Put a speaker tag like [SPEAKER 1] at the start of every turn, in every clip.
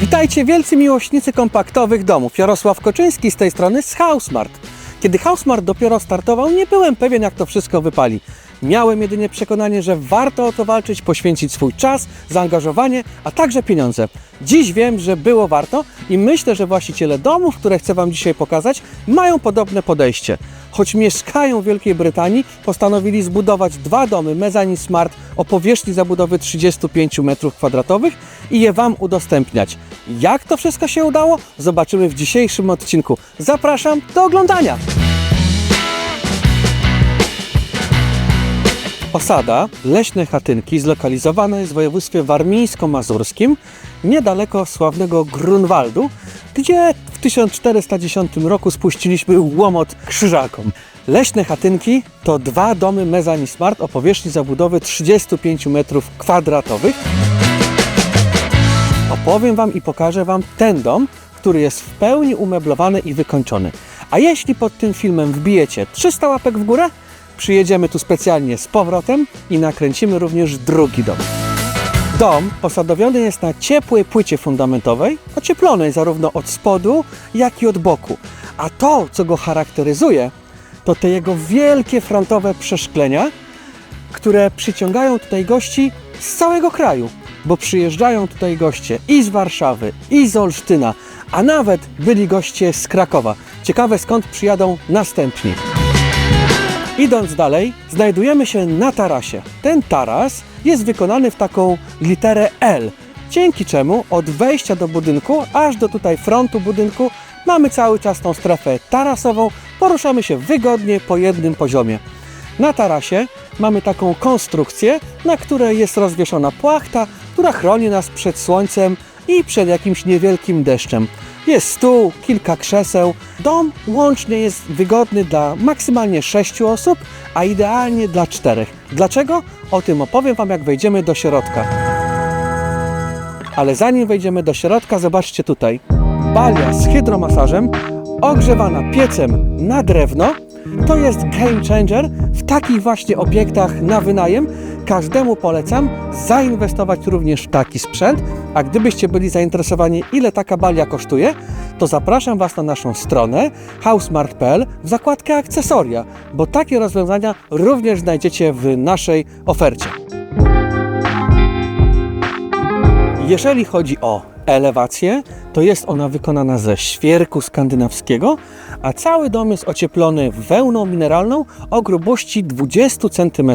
[SPEAKER 1] Witajcie wielcy miłośnicy kompaktowych domów. Jarosław Koczyński z tej strony z Housemart. Kiedy Housemart dopiero startował, nie byłem pewien jak to wszystko wypali. Miałem jedynie przekonanie, że warto o to walczyć, poświęcić swój czas, zaangażowanie, a także pieniądze. Dziś wiem, że było warto i myślę, że właściciele domów, które chcę Wam dzisiaj pokazać, mają podobne podejście. Choć mieszkają w Wielkiej Brytanii, postanowili zbudować dwa domy Mezzanine Smart o powierzchni zabudowy 35 m2 i je Wam udostępniać. Jak to wszystko się udało? Zobaczymy w dzisiejszym odcinku. Zapraszam do oglądania! Osada Leśne Chatynki zlokalizowana jest w województwie warmińsko-mazurskim, niedaleko sławnego Grunwaldu, gdzie w 1410 roku spuściliśmy łomot krzyżakom. Leśne Chatynki to dwa domy Mezzanine Smart o powierzchni zabudowy 35 m2. Opowiem Wam i pokażę Wam ten dom, który jest w pełni umeblowany i wykończony. A jeśli pod tym filmem wbijecie 300 łapek w górę, przyjedziemy tu specjalnie z powrotem i nakręcimy również drugi dom. Dom posadowiony jest na ciepłej płycie fundamentowej, ocieplonej zarówno od spodu, jak i od boku. A to, co go charakteryzuje, to te jego wielkie frontowe przeszklenia, które przyciągają tutaj gości z całego kraju, bo przyjeżdżają tutaj goście i z Warszawy, i z Olsztyna, a nawet byli goście z Krakowa. Ciekawe skąd przyjadą następni. Idąc dalej, znajdujemy się na tarasie. Ten taras jest wykonany w taką literę L, dzięki czemu od wejścia do budynku aż do tutaj frontu budynku mamy cały czas tą strefę tarasową, poruszamy się wygodnie po jednym poziomie. Na tarasie mamy taką konstrukcję, na której jest rozwieszona płachta, która chroni nas przed słońcem i przed jakimś niewielkim deszczem. Jest stół, kilka krzeseł. Dom łącznie jest wygodny dla maksymalnie 6 osób, a idealnie dla 4. Dlaczego? O tym opowiem Wam, jak wejdziemy do środka. Ale zanim wejdziemy do środka, zobaczcie tutaj. Balia z hydromasażem, ogrzewana piecem na drewno. To jest game changer w takich właśnie obiektach na wynajem. Każdemu polecam zainwestować również w taki sprzęt. A gdybyście byli zainteresowani, ile taka balia kosztuje, to zapraszam Was na naszą stronę housemart.pl w zakładkę akcesoria, bo takie rozwiązania również znajdziecie w naszej ofercie. Jeżeli chodzi o elewację, to jest ona wykonana ze świerku skandynawskiego, a cały dom jest ocieplony wełną mineralną o grubości 20 cm,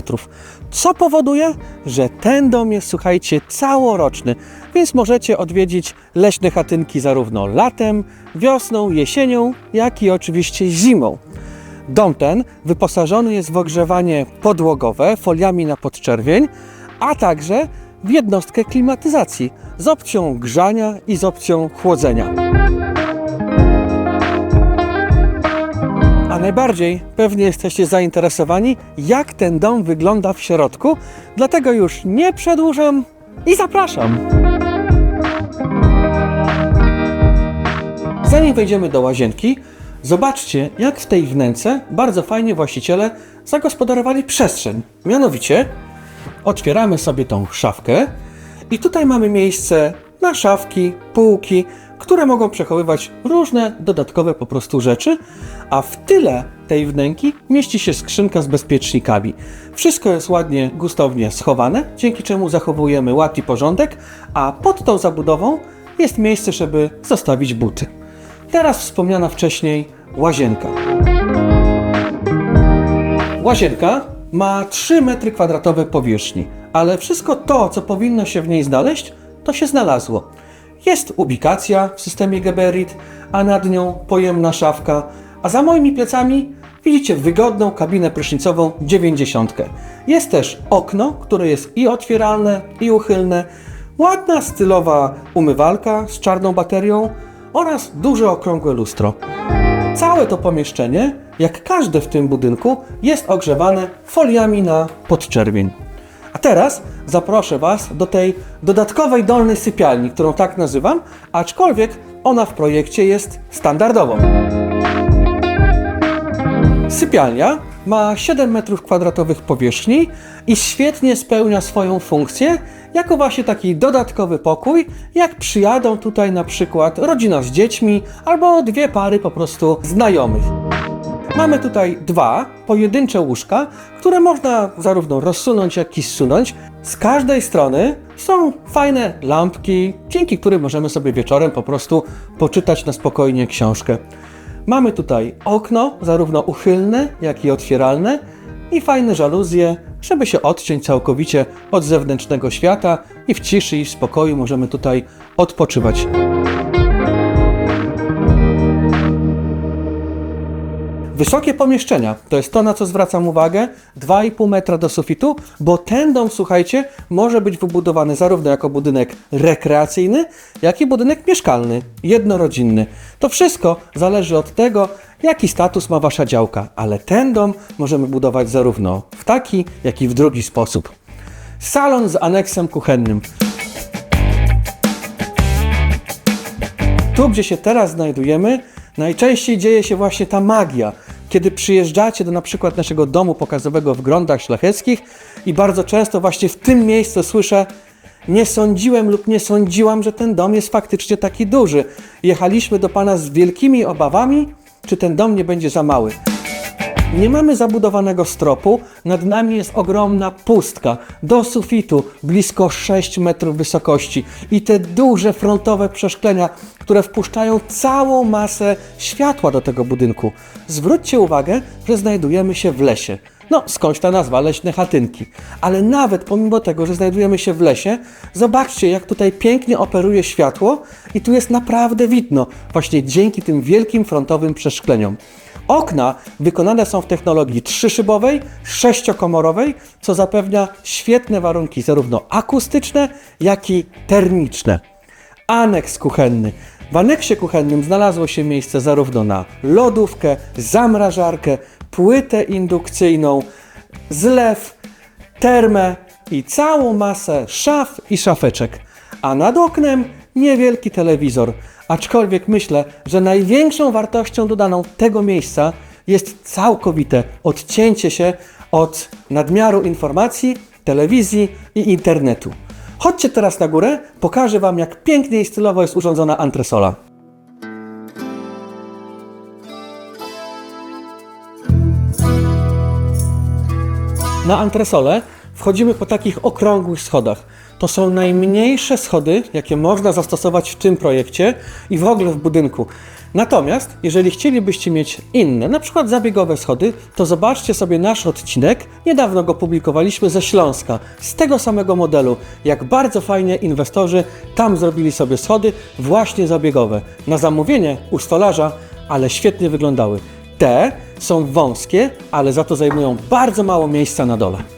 [SPEAKER 1] co powoduje, że ten dom jest, słuchajcie, całoroczny, więc możecie odwiedzić leśne chatynki zarówno latem, wiosną, jesienią, jak i oczywiście zimą. Dom ten wyposażony jest w ogrzewanie podłogowe foliami na podczerwień, a także w jednostkę klimatyzacji z opcją grzania i z opcją chłodzenia. A najbardziej pewnie jesteście zainteresowani, jak ten dom wygląda w środku, dlatego już nie przedłużam i zapraszam. Zanim wejdziemy do łazienki, zobaczcie, jak w tej wnęce bardzo fajnie właściciele zagospodarowali przestrzeń. Mianowicie, otwieramy sobie tą szafkę i tutaj mamy miejsce na szafki, półki, które mogą przechowywać różne dodatkowe po prostu rzeczy, a w tyle tej wnęki mieści się skrzynka z bezpiecznikami. Wszystko jest ładnie, gustownie schowane, dzięki czemu zachowujemy ład i porządek, a pod tą zabudową jest miejsce, żeby zostawić buty. Teraz wspomniana wcześniej łazienka. Łazienka ma 3 m2 powierzchni, ale wszystko to, co powinno się w niej znaleźć, to się znalazło. Jest ubikacja w systemie Geberit, a nad nią pojemna szafka, a za moimi plecami widzicie wygodną kabinę prysznicową 90. Jest też okno, które jest i otwieralne, i uchylne, ładna stylowa umywalka z czarną baterią oraz duże okrągłe lustro. Całe to pomieszczenie, jak każde w tym budynku, jest ogrzewane foliami na podczerwień. A teraz zaproszę Was do tej dodatkowej dolnej sypialni, którą tak nazywam, aczkolwiek ona w projekcie jest standardową. Sypialnia ma 7 metrów kwadratowych powierzchni i świetnie spełnia swoją funkcję jako właśnie taki dodatkowy pokój, jak przyjadą tutaj na przykład rodzina z dziećmi albo dwie pary po prostu znajomych. Mamy tutaj dwa pojedyncze łóżka, które można zarówno rozsunąć, jak i zsunąć. Z każdej strony są fajne lampki, dzięki którym możemy sobie wieczorem po prostu poczytać na spokojnie książkę. Mamy tutaj okno, zarówno uchylne, jak i otwieralne i fajne żaluzje, żeby się odciąć całkowicie od zewnętrznego świata i w ciszy i spokoju możemy tutaj odpoczywać. Wysokie pomieszczenia to jest to, na co zwracam uwagę. 2,5 metra do sufitu, bo ten dom, słuchajcie, może być wybudowany zarówno jako budynek rekreacyjny, jak i budynek mieszkalny, jednorodzinny. To wszystko zależy od tego, jaki status ma wasza działka, ale ten dom możemy budować zarówno w taki, jak i w drugi sposób. Salon z aneksem kuchennym. Tu, gdzie się teraz znajdujemy, najczęściej dzieje się właśnie ta magia. Kiedy przyjeżdżacie do na przykład naszego domu pokazowego w Grądach Szlacheckich i bardzo często właśnie w tym miejscu słyszę nie sądziłem lub nie sądziłam, że ten dom jest faktycznie taki duży. Jechaliśmy do Pana z wielkimi obawami, czy ten dom nie będzie za mały. Nie mamy zabudowanego stropu, nad nami jest ogromna pustka, do sufitu blisko 6 metrów wysokości i te duże frontowe przeszklenia, które wpuszczają całą masę światła do tego budynku. Zwróćcie uwagę, że znajdujemy się w lesie. No, skądś ta nazwa leśne chatynki. Ale nawet pomimo tego, że znajdujemy się w lesie, zobaczcie, jak tutaj pięknie operuje światło i tu jest naprawdę widno, właśnie dzięki tym wielkim frontowym przeszkleniom. Okna wykonane są w technologii trzyszybowej, sześciokomorowej, co zapewnia świetne warunki zarówno akustyczne, jak i termiczne. Aneks kuchenny. W aneksie kuchennym znalazło się miejsce zarówno na lodówkę, zamrażarkę, płytę indukcyjną, zlew, termę i całą masę szaf i szafeczek. A nad oknem niewielki telewizor. Aczkolwiek myślę, że największą wartością dodaną tego miejsca jest całkowite odcięcie się od nadmiaru informacji, telewizji i internetu. Chodźcie teraz na górę, pokażę Wam, jak pięknie i stylowo jest urządzona antresola. Na antresolę wchodzimy po takich okrągłych schodach. To są najmniejsze schody, jakie można zastosować w tym projekcie i w ogóle w budynku. Natomiast, jeżeli chcielibyście mieć inne, na przykład zabiegowe schody, to zobaczcie sobie nasz odcinek. Niedawno go publikowaliśmy ze Śląska, z tego samego modelu. Jak bardzo fajnie inwestorzy tam zrobili sobie schody właśnie zabiegowe. Na zamówienie u stolarza, ale świetnie wyglądały. Te są wąskie, ale za to zajmują bardzo mało miejsca na dole.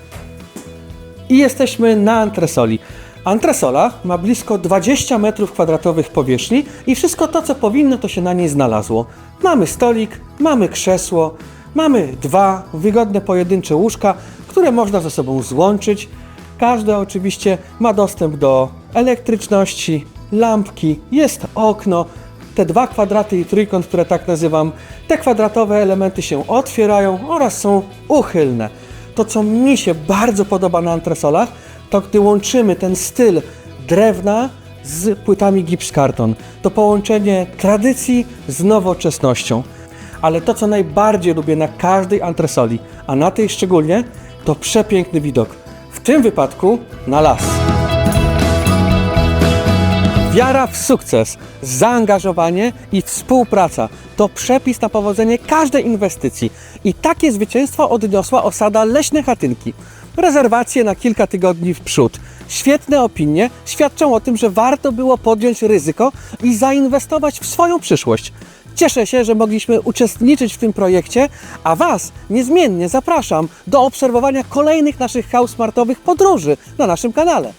[SPEAKER 1] I jesteśmy na antresoli. Antresola ma blisko 20 metrów kwadratowych powierzchni i wszystko to, co powinno, to się na niej znalazło. Mamy stolik, mamy krzesło, mamy dwa wygodne pojedyncze łóżka, które można ze sobą złączyć. Każde oczywiście ma dostęp do elektryczności, lampki, jest okno, te dwa kwadraty i trójkąt, które tak nazywam, te kwadratowe elementy się otwierają oraz są uchylne. To, co mi się bardzo podoba na antresolach, to gdy łączymy ten styl drewna z płytami gipskarton. To połączenie tradycji z nowoczesnością. Ale to, co najbardziej lubię na każdej antresoli, a na tej szczególnie, to przepiękny widok. W tym wypadku na las. Wiara w sukces, zaangażowanie i współpraca to przepis na powodzenie każdej inwestycji. I takie zwycięstwo odniosła osada Leśne Chatynki. Rezerwacje na kilka tygodni w przód. Świetne opinie świadczą o tym, że warto było podjąć ryzyko i zainwestować w swoją przyszłość. Cieszę się, że mogliśmy uczestniczyć w tym projekcie, a Was niezmiennie zapraszam do obserwowania kolejnych naszych housemartowych podróży na naszym kanale.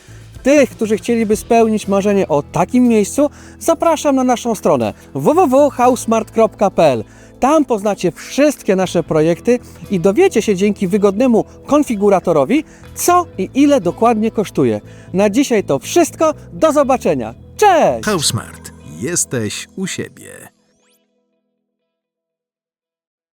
[SPEAKER 1] Tych, którzy chcieliby spełnić marzenie o takim miejscu, zapraszam na naszą stronę www.housemart.pl. Tam poznacie wszystkie nasze projekty i dowiecie się dzięki wygodnemu konfiguratorowi, co i ile dokładnie kosztuje. Na dzisiaj to wszystko. Do zobaczenia. Cześć!
[SPEAKER 2] Housemart. Jesteś u siebie.